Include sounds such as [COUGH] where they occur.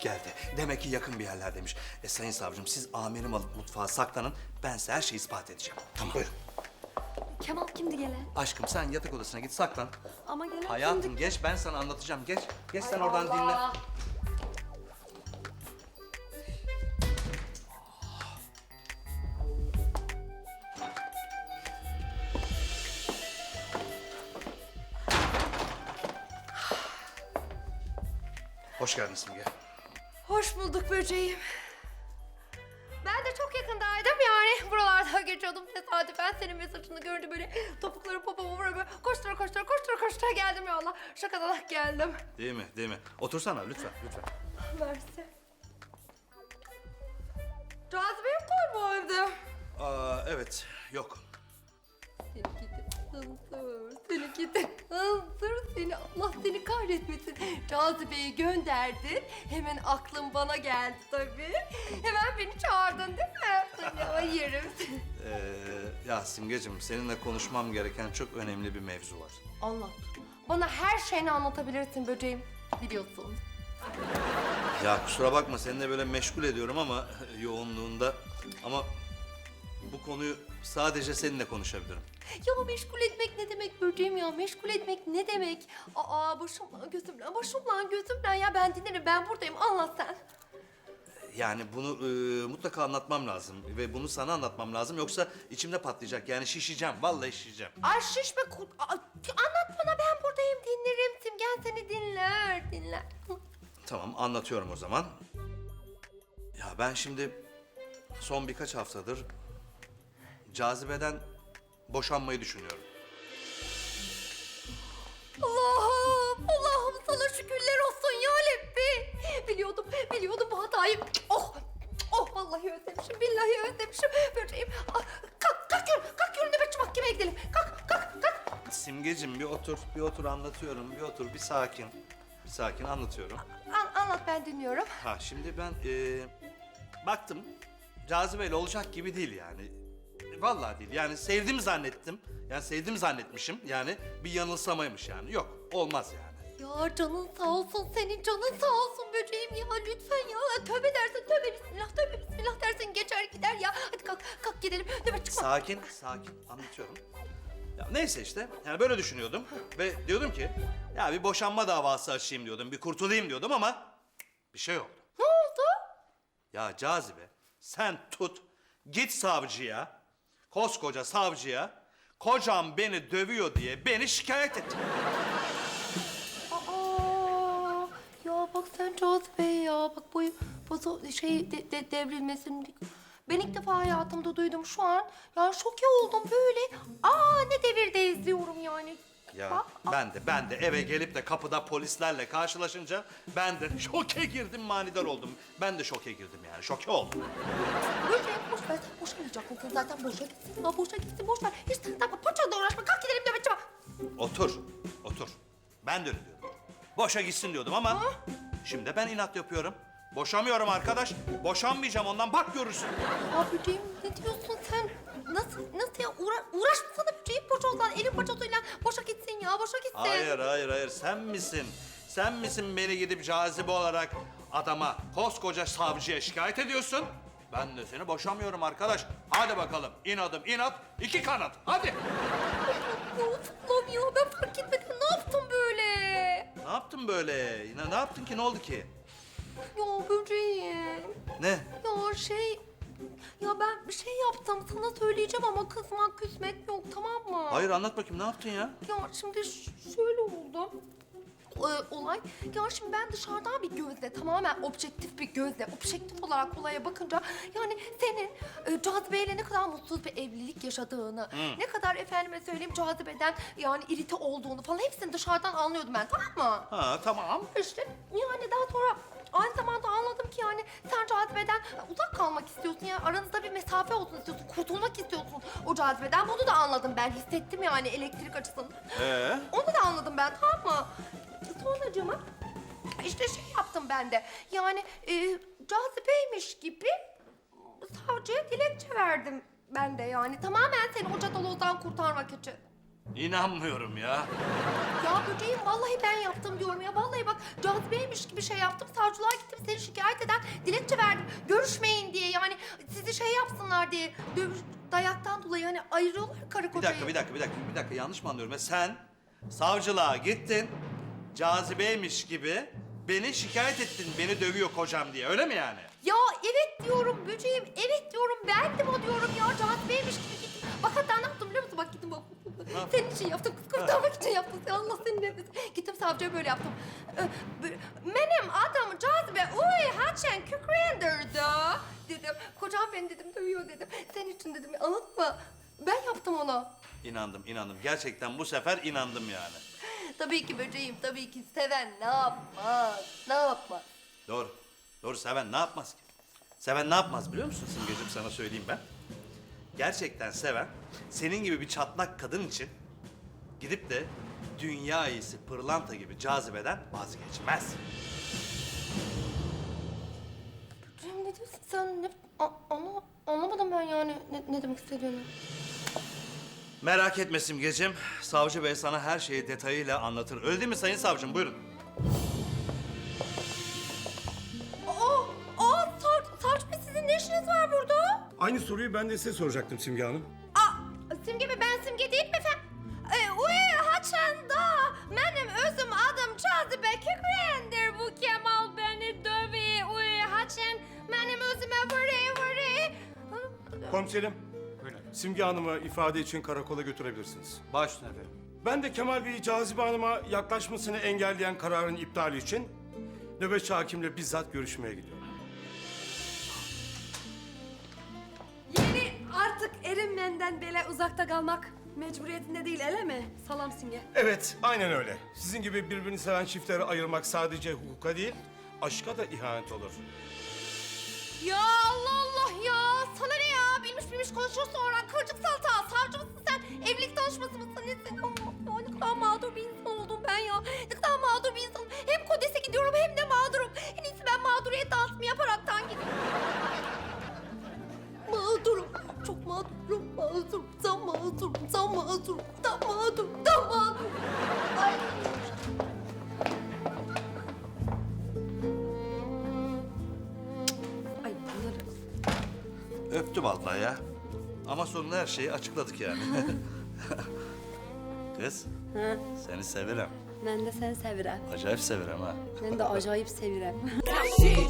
geldi. Demek ki yakın bir yerlerdeymiş. E sayın savcım siz amirim alıp mutfağa saklanın. Ben size her şeyi ispat edeceğim. Tamam. Buyurun. Kemal kimdi gelen? Aşkım sen yatak odasına git saklan. Ama gelen Hayatım kimdi? geç ben sana anlatacağım. Geç. Geç sen Ay oradan dinle. Allah. Hoş geldin Simge. Hoş bulduk böceğim. Ben de çok yakındaydım yani. Buralarda [LAUGHS] geçiyordum tesadüfen senin mesajını görünce böyle topukları popoma vura böyle koştura koştura koştura koştura geldim ya Allah. Şakadan geldim. Değil mi? Değil mi? Otursana lütfen lütfen. Mersi. Cazibe yok galiba evde. Aa, evet yok. Seninki de hınzır, seninki de hınzır seni Allah seni kahretmesin. Cazibeyi gönderdin, hemen aklın bana geldi tabii. Hemen beni çağırdın değil mi? Tabii yerim seni. [LAUGHS] Ee, ya Simgeciğim seninle konuşmam gereken çok önemli bir mevzu var. Anlat. Bana her şeyini anlatabilirsin böceğim. Biliyorsun. Ya kusura bakma seninle böyle meşgul ediyorum ama yoğunluğunda ama bu konuyu sadece seninle konuşabilirim. Ya meşgul etmek ne demek böceğim ya? Meşgul etmek ne demek? Aa başımla gözümle, başımla gözümle ya ben dinlerim ben buradayım anlat sen. Yani bunu e, mutlaka anlatmam lazım ve bunu sana anlatmam lazım yoksa içimde patlayacak yani şişeceğim vallahi şişeceğim. Ay şişme Anlat bana ben buradayım dinlerim. Simgen seni dinler dinler. Tamam anlatıyorum o zaman. Ya ben şimdi son birkaç haftadır cazibeden boşanmayı düşünüyorum. Allah'ım Allah'ım sana şükürler olsun ya Rabbi. Biliyordum biliyordum bu hatayı. Oh Oh vallahi özlemişim, billahi özlemişim. Böceğim. Ah, Kalk, kalk yürü, kalk yürü nöbetçi mahkemeye gidelim. Kalk, kalk, kalk. Simgecim bir otur, bir otur anlatıyorum, bir otur, bir sakin. Bir sakin anlatıyorum. An- anlat ben dinliyorum. Ha şimdi ben e, baktım cazibeyle olacak gibi değil yani. Vallahi değil yani sevdim zannettim. Yani sevdim zannetmişim yani bir yanılsamaymış yani. Yok olmaz yani. Ya canın sağ olsun senin canın sağ olsun böceğim ya lütfen ya. Tövbe dersin tövbe bismillah tövbe bismillah dersin geçer gider ya. Hadi kalk kalk gidelim nöbet çıkma. Sakin, sakin anlatıyorum. Ya neyse işte yani böyle düşünüyordum ve diyordum ki ya bir boşanma davası açayım diyordum, bir kurtulayım diyordum ama bir şey oldu. ne oldu? Ya Cazibe sen tut git savcıya, koskoca savcıya kocam beni dövüyor diye beni şikayet et. Aa, ya bak sen cazibe ya bak bu, bu şey de, de- devrilmesini ben ilk defa hayatımda duydum şu an. Yani şoke oldum böyle. Aa ne devirde izliyorum yani. Ya ben de ben de eve gelip de kapıda polislerle karşılaşınca ben de şoke girdim manidar oldum. Ben de şoke girdim yani şoke oldum. Böyle boş ver sen boşamayacak mısın zaten boşa gitsin ya boşa gitsin boş ver. Hiç takma paçanla uğraşma kalk gidelim nöbetçi bak. Otur, otur. Ben de öyle diyordum. Boşa gitsin diyordum ama şimdi ben inat yapıyorum. Boşamıyorum arkadaş. Boşanmayacağım ondan bak görürsün. Ya böceğim ne diyorsun sen? Nasıl nasıl ya uğra uğraşmasana böceğim boşa olsan elin paçasıyla boşa gitsin ya boşa gitsin. Hayır, hayır, hayır. Sen misin? Sen misin beni gidip cazibe olarak adama, koskoca savcıya şikayet ediyorsun? Ben de seni boşamıyorum arkadaş. Hadi bakalım. İnadım inat, iki kanat. Hadi. Ya Allah'ım ya ben fark etmedim ne yaptım böyle? Ne yaptın böyle? Yine ne yaptın ki? Ne oldu ki? Ya böceğim. Ne? Ya şey... Ben bir şey yaptım sana söyleyeceğim ama kızmak küsmek yok tamam mı? Hayır anlat bakayım ne yaptın ya? Ya şimdi şöyle oldu. Ee, olay. Ya şimdi ben dışarıdan bir gözle, tamamen objektif bir gözle, objektif olarak olaya bakınca yani senin e, cazibeyle ne kadar mutsuz bir evlilik yaşadığını, ne kadar efendime söyleyeyim cazibeden yani irite olduğunu falan hepsini dışarıdan anlıyordum ben tamam mı? Ha tamam. İşte yani daha sonra aynı zamanda anladım ki yani sen cazibeden uzak kalmak istiyorsun ya aranızda bir mesafe olsun istiyorsun, kurtulmak istiyorsun o cazibeden. Bunu da anladım ben, hissettim yani elektrik açısından. Ee? Onu da anladım ben tamam mı? Sonracığıma işte şey yaptım ben de. Yani e, cazibeymiş gibi savcıya dilekçe verdim ben de yani. Tamamen seni o cadalozdan kurtarmak için. İnanmıyorum ya. Ya böceğim vallahi ben yaptım diyorum ya. Vallahi bak cazibeymiş gibi şey yaptım. Savcılığa gittim seni şikayet eden dilekçe verdim. Görüşmeyin diye yani sizi şey yapsınlar diye. Dövüş, dayaktan dolayı hani ayırıyorlar karı Bir kocayı. dakika, bir dakika, bir dakika, bir dakika. Yanlış mı anlıyorum? Ya sen savcılığa gittin, cazibeymiş gibi beni şikayet ettin, beni dövüyor kocam diye. Öyle mi yani? Ya evet diyorum için yaptım. Sen Allah senin nefes. Gittim savcıya böyle yaptım. Benim adım cazibe, uy haçen kükrendirdi. Dedim, kocam beni dedim dövüyor dedim. Senin için dedim, anlatma. Ben yaptım ona. İnandım, inandım. Gerçekten bu sefer inandım yani. Tabii ki böceğim, tabii ki seven ne yapmaz, ne yapmaz. Doğru. Doğru seven ne yapmaz ki? Seven ne yapmaz biliyor musun Simgeciğim sana söyleyeyim ben. Gerçekten seven senin gibi bir çatlak kadın için gidip de dünya iyisi pırlanta gibi cazibeden vazgeçmez. Böceğim ne diyorsun sen? Ne, a, anla, anlamadım ben yani ne, ne demek istediğini. Merak etme Simgeciğim. Savcı bey sana her şeyi detayıyla anlatır. Öyle değil mi sayın savcım? Buyurun. Aa, aa Sar, Sarç Bey sizin ne işiniz var burada? Aynı soruyu ben de size soracaktım Simge Hanım. Aa, Simge mi? Ben Simge değil Cazibe Kükrendir. Bu Kemal beni dövüyor. Uy haçan. Benim özüme vırı vırı. Komiserim, Simge Hanım'ı ifade için karakola götürebilirsiniz. Baş üstüne efendim. Ben de Kemal Bey'i Cazibe Hanım'a yaklaşmasını engelleyen kararın iptali için nöbetçi hakimle bizzat görüşmeye gidiyorum. Yeni artık erinmenden bile uzakta kalmak mecburiyetinde değil ele mi? Salam Simge. Evet, aynen öyle. Sizin gibi birbirini seven çiftleri ayırmak sadece hukuka değil, aşka da ihanet olur. Ya Allah Allah ya. Sana ne ya? Bilmiş bilmiş konuşuyorsun oradan. Kırcık salata. Savcı mısın sen? Evlilik danışması mısın? Nesin? Allah, ne kadar mağdur bir insan oldum ben ya. Ne kadar mağdur bir insanım. Hem kodese gidiyorum hem de mağdurum. En iyisi ben mağduriyet dansımı yaparaktan gideyim. [LAUGHS] mağdurum. Çok mağdurum. Mağdurum. Tam mağdurum. Tam mağdurum. Tam mağdurum. Tam mağdurum. Ay. Ay bunları. Öptüm vallahi ya. Ama sonunda her şeyi açıkladık yani. [LAUGHS] Kız, Hı, seni severim. ben de seni sevirem. Acayip severim ha. Ben de acayip sevirem. Benim